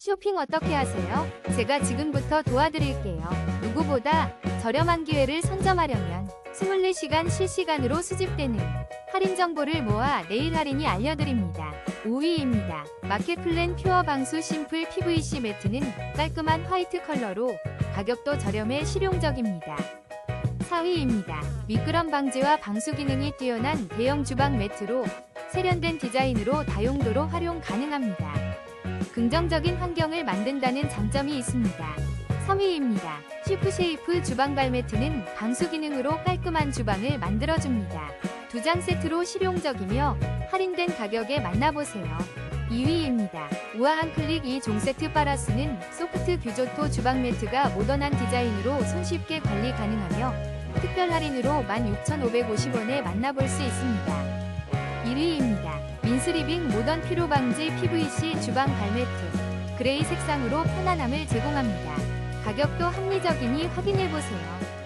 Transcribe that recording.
쇼핑 어떻게 하세요? 제가 지금부터 도와드릴게요. 누구보다 저렴한 기회를 선점하려면 24시간 실시간으로 수집되는 할인 정보를 모아 내일 할인이 알려드립니다. 5위입니다. 마켓플랜 퓨어 방수 심플 PVC 매트는 깔끔한 화이트 컬러로 가격도 저렴해 실용적입니다. 4위입니다. 미끄럼 방지와 방수 기능이 뛰어난 대형 주방 매트로 세련된 디자인으로 다용도로 활용 가능합니다. 긍정적인 환경을 만든다는 장점이 있습니다. 3위입니다. 슈프쉐이프 주방 발매트는 방수 기능으로 깔끔한 주방을 만들어줍니다. 두 장 세트로 실용적이며 할인된 가격에 만나보세요. 2위입니다. 우아한 클릭 2종 세트 파라스는 소프트 규조토 주방 매트가 모던한 디자인으로 손쉽게 관리 가능하며 특별 할인으로 16,550원에 만나볼 수 있습니다. 1위입니다. 민스리빙 모던 피로 방지 PVC 주방 발매트. 그레이 색상으로 편안함을 제공합니다. 가격도 합리적이니 확인해보세요.